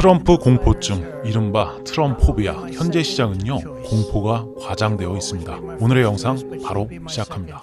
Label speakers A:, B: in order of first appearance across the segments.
A: 트럼프 공포증, 이른바 트럼포비아. 현재 시장은요, 공포가 과장되어 있습니다. 오늘의 영상 바로 시작합니다.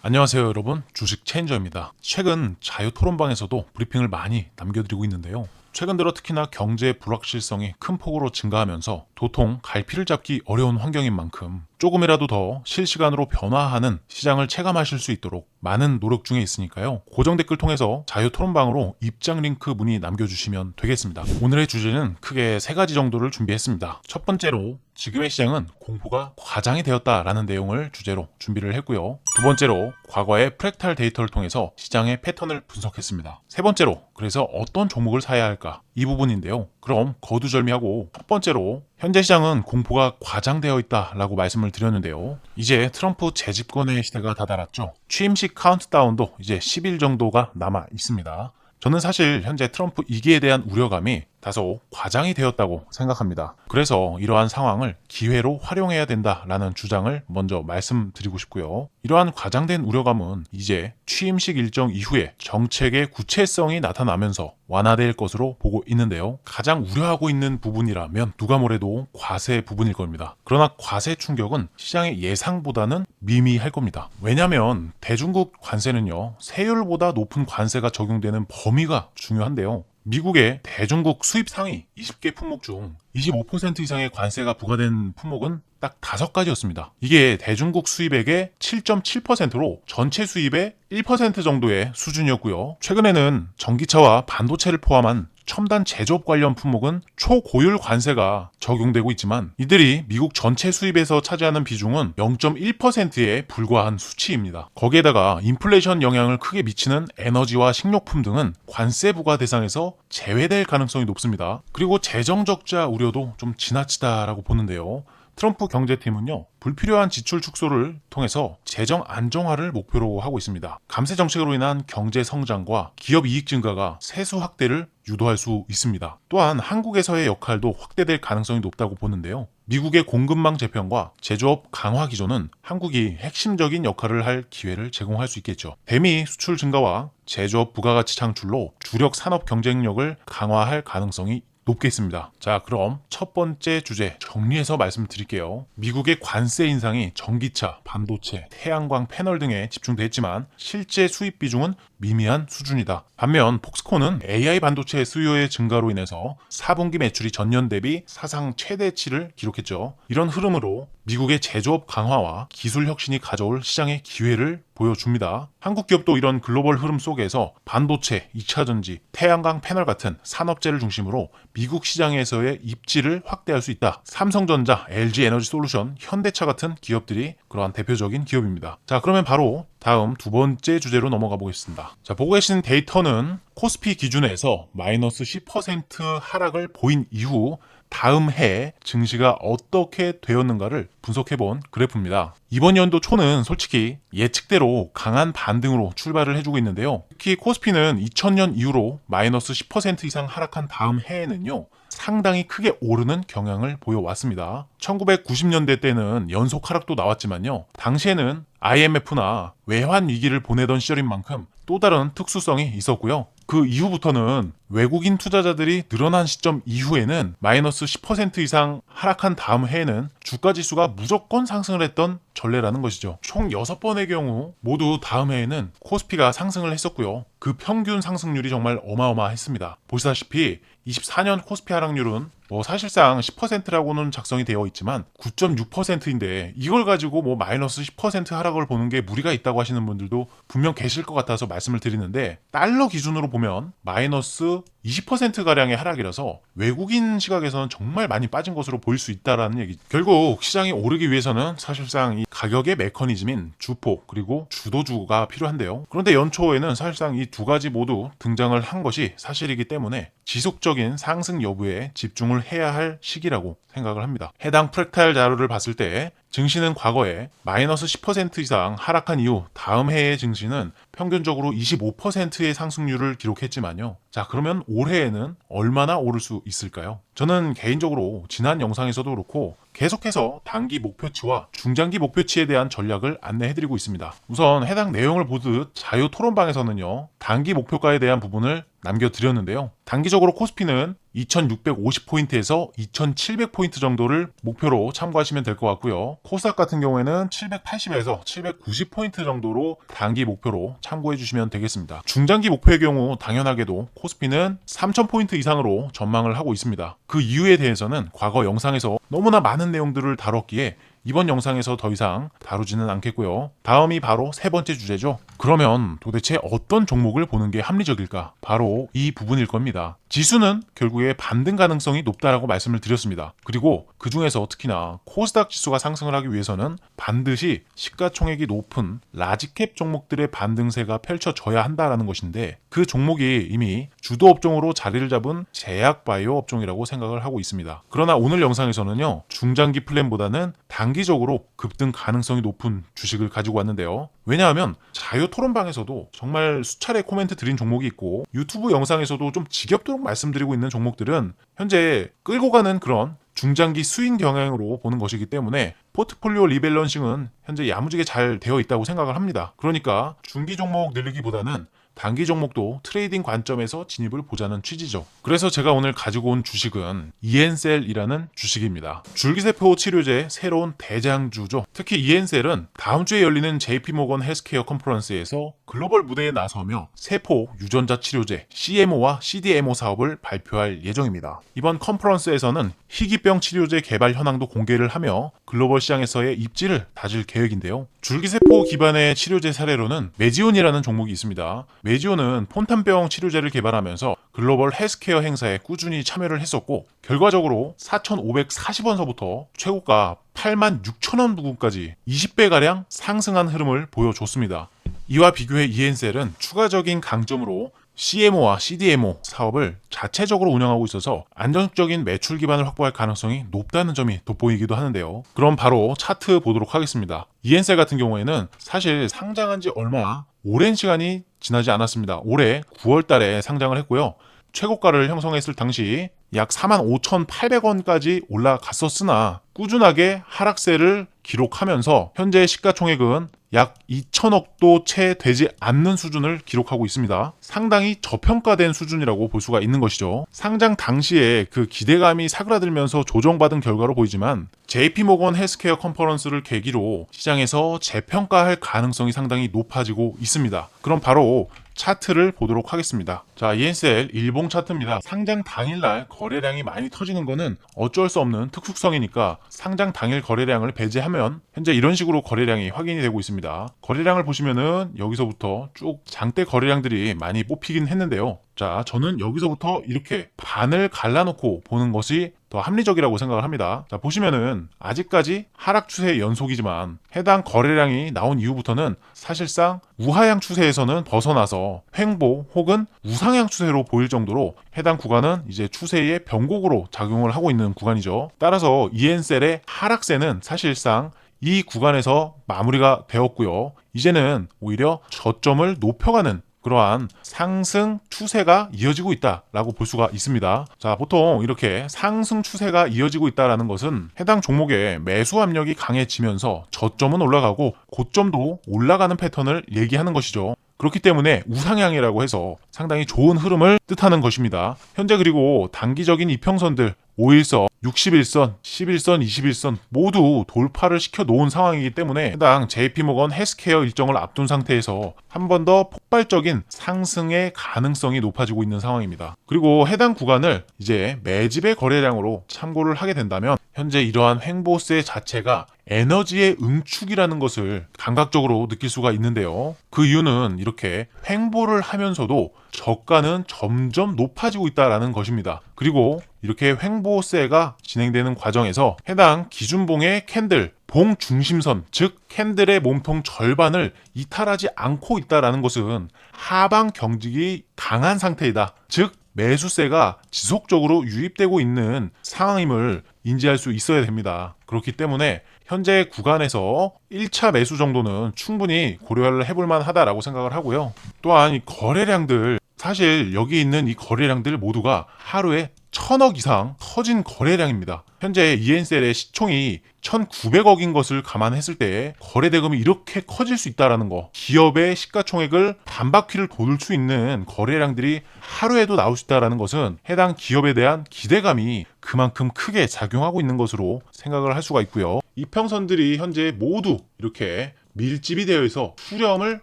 A: 안녕하세요 여러분 주식 체인저입니다 최근 자유 토론방에서도 브리핑을 많이 남겨드리고 있는데요 최근 들어 특히나 경제 불확실성이 큰 폭으로 증가하면서 도통 갈피를 잡기 어려운 환경인 만큼 조금이라도 더 실시간으로 변화하는 시장을 체감하실 수 있도록 많은 노력 중에 있으니까요. 고정 댓글 통해서 자유 토론방으로 입장 링크 문의 남겨주시면 되겠습니다. 오늘의 주제는 크게 세 가지 정도를 준비했습니다. 첫 번째로 지금의 시장은 공포가 과장이 되었다라는 내용을 주제로 준비를 했고요. 두 번째로 과거의 프랙탈 데이터를 통해서 시장의 패턴을 분석했습니다. 세 번째로 그래서 어떤 종목을 사야 할까 이 부분인데요. 그럼 거두절미하고 첫 번째로 현재 시장은 공포가 과장되어 있다라고 말씀을 드렸는데요. 이제 트럼프 재집권의 시대가 다다랐죠. 취임식 카운트다운도 이제 10일 정도가 남아 있습니다. 저는 사실 현재 트럼프 2기에 대한 우려감이 다소 과장이 되었다고 생각합니다. 그래서 이러한 상황을 기회로 활용해야 된다라는 주장을 먼저 말씀드리고 싶고요. 이러한 과장된 우려감은 이제 취임식 일정 이후에 정책의 구체성이 나타나면서 완화될 것으로 보고 있는데요. 가장 우려하고 있는 부분이라면 누가 뭐래도 과세 부분일 겁니다. 그러나 과세 충격은 시장의 예상보다는 미미할 겁니다. 왜냐하면 대중국 관세는요, 세율보다 높은 관세가 적용되는 범위가 중요한데요. 미국의 대중국 수입 상위 20개 품목 중 25% 이상의 관세가 부과된 품목은 딱 다섯 가지였습니다. 이게 대중국 수입액의 7.7%로 전체 수입의 1% 정도의 수준이었고요. 최근에는 전기차와 반도체를 포함한 첨단 제조업 관련 품목은 초고율 관세가 적용되고 있지만 이들이 미국 전체 수입에서 차지하는 비중은 0.1%에 불과한 수치입니다. 거기에다가 인플레이션 영향을 크게 미치는 에너지와 식료품 등은 관세 부과 대상에서 제외될 가능성이 높습니다. 그리고 재정 적자 우려도 좀 지나치다라고 보는데요. 트럼프 경제팀은요, 불필요한 지출 축소를 통해서 재정 안정화를 목표로 하고 있습니다. 감세 정책으로 인한 경제 성장과 기업 이익 증가가 세수 확대를 유도할 수 있습니다. 또한 한국에서의 역할도 확대될 가능성이 높다고 보는데요. 미국의 공급망 재편과 제조업 강화 기조는 한국이 핵심적인 역할을 할 기회를 제공할 수 있겠죠. 대미 수출 증가와 제조업 부가가치 창출로 주력 산업 경쟁력을 강화할 가능성이 높겠습니다. 자, 그럼 첫 번째 주제 정리해서 말씀드릴게요. 미국의 관세 인상이 전기차, 반도체, 태양광 패널 등에 집중돼 있지만 실제 수입 비중은 미미한 수준이다. 반면 폭스콘은 AI 반도체 수요의 증가로 인해서 4분기 매출이 전년 대비 사상 최대치를 기록했죠. 이런 흐름으로 미국의 제조업 강화와 기술 혁신이 가져올 시장의 기회를 보여줍니다. 한국 기업도 이런 글로벌 흐름 속에서 반도체, 2차 전지, 태양광 패널 같은 산업재를 중심으로 미국 시장에서의 입지를 확대할 수 있다. 삼성전자, LG 에너지 솔루션, 현대차 같은 기업들이 그러한 대표적인 기업입니다. 자, 그러면 바로 다음 두 번째 주제로 넘어가 보겠습니다. 자, 보고 계신 데이터는 코스피 기준에서 마이너스 10% 하락을 보인 이후 다음 해 증시가 어떻게 되었는가를 분석해 본 그래프입니다. 이번 연도 초는 솔직히 예측대로 강한 반등으로 출발을 해주고 있는데요. 특히 코스피는 2000년 이후로 마이너스 10% 이상 하락한 다음 해에는요. 상당히 크게 오르는 경향을 보여왔습니다. 1990년대 때는 연속 하락도 나왔지만요. 당시에는 IMF나 외환 위기를 보내던 시절인 만큼 또 다른 특수성이 있었고요. 그 이후부터는 외국인 투자자들이 늘어난 시점 이후에는 마이너스 10% 이상 하락한 다음 해에는 주가 지수가 무조건 상승을 했던 전례라는 것이죠. 총 6번의 경우 모두 다음 해에는 코스피가 상승을 했었고요. 그 평균 상승률이 정말 어마어마했습니다. 보시다시피 24년 코스피 하락률은 뭐 사실상 10%라고는 작성이 되어 있지만 9.6%인데 이걸 가지고 뭐 마이너스 10% 하락을 보는 게 무리가 있다고 하시는 분들도 분명 계실 것 같아서 말씀을 드리는데 달러 기준으로 보면 마이너스 20%가량의 하락이라서 외국인 시각에서는 정말 많이 빠진 것으로 보일 수 있다라는 얘기. 결국 시장이 오르기 위해서는 사실상 이 가격의 메커니즘인 주포 그리고 주도주가 필요한데요. 그런데 연초에는 사실상 이 두 가지 모두 등장을 한 것이 사실이기 때문에 지속적인 상승 여부에 집중을 해야 할 시기라고 생각을 합니다. 해당 프랙탈 자료를 봤을 때 증시는 과거에 마이너스 10% 이상 하락한 이후 다음 해의 증시는 평균적으로 25%의 상승률을 기록했지만요. 자, 그러면 올해에는 얼마나 오를 수 있을까요? 저는 개인적으로 지난 영상에서도 그렇고 계속해서 단기 목표치와 중장기 목표치에 대한 전략을 안내해드리고 있습니다. 우선 해당 내용을 보듯 자유 토론방에서는요, 단기 목표가에 대한 부분을 남겨드렸는데요. 단기적으로 코스피는 2650포인트에서 2700포인트 정도를 목표로 참고하시면 될 것 같고요. 코스닥 같은 경우에는 780에서 790포인트 정도로 단기 목표로 참고해 주시면 되겠습니다. 중장기 목표의 경우 당연하게도 코스피는 3000포인트 이상으로 전망을 하고 있습니다. 그 이유에 대해서는 과거 영상에서 너무나 많은 내용들을 다뤘기에 이번 영상에서 더 이상 다루지는 않겠고요. 다음이 바로 세 번째 주제죠. 그러면 도대체 어떤 종목을 보는 게 합리적일까? 바로 이 부분일 겁니다. 지수는 결국에 반등 가능성이 높다라고 말씀을 드렸습니다. 그리고 그 중에서 특히나 코스닥 지수가 상승을 하기 위해서는 반드시 시가총액이 높은 라지캡 종목들의 반등세가 펼쳐져야 한다라는 것인데 그 종목이 이미 주도 업종으로 자리를 잡은 제약 바이오 업종이라고 생각을 하고 있습니다. 그러나 오늘 영상에서는 요 중장기 플랜보다는 단기적으로 급등 가능성이 높은 주식을 가지고 왔는데요. 왜냐하면 자유 토론방에서도 정말 수차례 코멘트 드린 종목이 있고 유튜브 영상에서도 좀 지겹도록 말씀드리고 있는 종목들은 현재 끌고 가는 그런 중장기 스윙 경향으로 보는 것이기 때문에 포트폴리오 리밸런싱은 현재 야무지게 잘 되어 있다고 생각을 합니다. 그러니까 중기 종목 늘리기보다는 단기 종목도 트레이딩 관점에서 진입을 보자는 취지죠. 그래서 제가 오늘 가지고 온 주식은 이엔셀이라는 주식입니다. 줄기세포 치료제 새로운 대장주죠. 특히 이엔셀은 다음 주에 열리는 JP모건 헬스케어 컨퍼런스에서 글로벌 무대에 나서며 세포 유전자 치료제 CMO와 CDMO 사업을 발표할 예정입니다. 이번 컨퍼런스에서는 희귀병 치료제 개발 현황도 공개를 하며 글로벌 시장에서의 입지를 다질 계획인데요. 줄기세포 기반의 치료제 사례로는 메지온이라는 종목이 있습니다. 메지온은 폰탄병 치료제를 개발하면서 글로벌 헬스케어 행사에 꾸준히 참여를 했었고 결과적으로 4,540원서부터 최고가 8만 6천원 부근까지 20배가량 상승한 흐름을 보여줬습니다. 이와 비교해 이엔셀은 추가적인 강점으로 CMO와 CDMO 사업을 자체적으로 운영하고 있어서 안정적인 매출 기반을 확보할 가능성이 높다는 점이 돋보이기도 하는데요. 그럼 바로 차트 보도록 하겠습니다. 이엔셀 같은 경우에는 사실 상장한 지 얼마 오랜 시간이 지나지 않았습니다. 올해 9월 달에 상장을 했고요. 최고가를 형성했을 당시 약 45,800원까지 올라갔었으나 꾸준하게 하락세를 기록하면서 현재 시가총액은 약 2천억도 채 되지 않는 수준을 기록하고 있습니다. 상당히 저평가된 수준이라고 볼 수가 있는 것이죠. 상장 당시에 그 기대감이 사그라들면서 조정받은 결과로 보이지만 JP모건 헬스케어 컨퍼런스를 계기로 시장에서 재평가할 가능성이 상당히 높아지고 있습니다. 그럼 바로 차트를 보도록 하겠습니다. 자, ENSL 일봉 차트입니다. 상장 당일날 거래량이 많이 터지는 거는 어쩔 수 없는 특수성이니까 상장 당일 거래량을 배제하면 현재 이런 식으로 거래량이 확인이 되고 있습니다. 거래량을 보시면은 여기서부터 쭉 장대 거래량들이 많이 뽑히긴 했는데요. 자, 저는 여기서부터 이렇게 반을 갈라놓고 보는 것이 더 합리적이라고 생각을 합니다. 자, 보시면은 아직까지 하락 추세 연속이지만 해당 거래량이 나온 이후부터는 사실상 우하향 추세에서는 벗어나서 횡보 혹은 우상향 추세로 보일 정도로 해당 구간은 이제 추세의 변곡으로 작용을 하고 있는 구간이죠. 따라서 EN셀의 하락세는 사실상 이 구간에서 마무리가 되었고요. 이제는 오히려 저점을 높여가는 그러한 상승 추세가 이어지고 있다라고 볼 수가 있습니다. 자, 보통 이렇게 상승 추세가 이어지고 있다라는 것은 해당 종목의 매수 압력이 강해지면서 저점은 올라가고 고점도 올라가는 패턴을 얘기하는 것이죠. 그렇기 때문에 우상향이라고 해서 상당히 좋은 흐름을 뜻하는 것입니다. 현재 그리고 단기적인 이평선들 5일선, 61선, 11선, 21선 모두 돌파를 시켜 놓은 상황이기 때문에 해당 JP모건 헬스케어 일정을 앞둔 상태에서 한 번 더 폭발적인 상승의 가능성이 높아지고 있는 상황입니다. 그리고 해당 구간을 이제 매집의 거래량으로 참고를 하게 된다면 현재 이러한 횡보세 자체가 에너지의 응축이라는 것을 감각적으로 느낄 수가 있는데요. 그 이유는 이렇게 횡보를 하면서도 저가는 점점 높아지고 있다라는 것입니다. 그리고 이렇게 횡보세가 진행되는 과정에서 해당 기준봉의 캔들 봉 중심선, 즉 캔들의 몸통 절반을 이탈하지 않고 있다라는 것은 하방 경직이 강한 상태이다. 즉 매수세가 지속적으로 유입되고 있는 상황임을 인지할 수 있어야 됩니다. 그렇기 때문에 현재 구간에서 1차 매수 정도는 충분히 고려를 해볼 만하다라고 생각을 하고요. 또한 이 거래량들 사실 여기 있는 이 거래량들 모두가 하루에 천억 이상 터진 거래량입니다. 현재 이엔셀의 시총이 1,900억인 것을 감안했을 때 거래 대금이 이렇게 커질 수 있다라는 거. 기업의 시가총액을 반바퀴를 돌 수 있는 거래량들이 하루에도 나올 수 있다라는 것은 해당 기업에 대한 기대감이 그만큼 크게 작용하고 있는 것으로 생각을 할 수가 있고요. 이평선들이 현재 모두 이렇게 밀집이 되어 있어 수렴을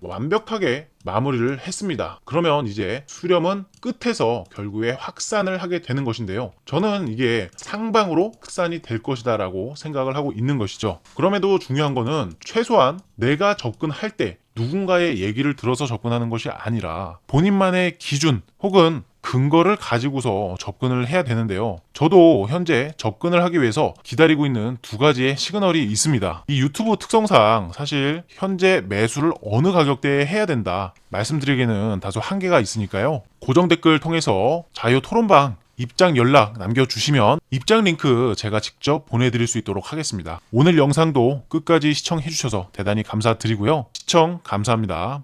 A: 완벽하게 마무리를 했습니다. 그러면 이제 수렴은 끝에서 결국에 확산을 하게 되는 것인데요. 저는 이게 상방으로 확산이 될 것이다라고 생각을 하고 있는 것이죠. 그럼에도 중요한 거는 최소한 내가 접근할 때 누군가의 얘기를 들어서 접근하는 것이 아니라 본인만의 기준 혹은 근거를 가지고서 접근을 해야 되는데요. 저도 현재 접근을 하기 위해서 기다리고 있는 두 가지의 시그널이 있습니다. 이 유튜브 특성상 사실 현재 매수를 어느 가격대에 해야 된다 말씀드리기에는 다소 한계가 있으니까요. 고정 댓글 통해서 자유 토론방 입장 연락 남겨주시면 입장 링크 제가 직접 보내드릴 수 있도록 하겠습니다. 오늘 영상도 끝까지 시청해주셔서 대단히 감사드리고요. 시청 감사합니다.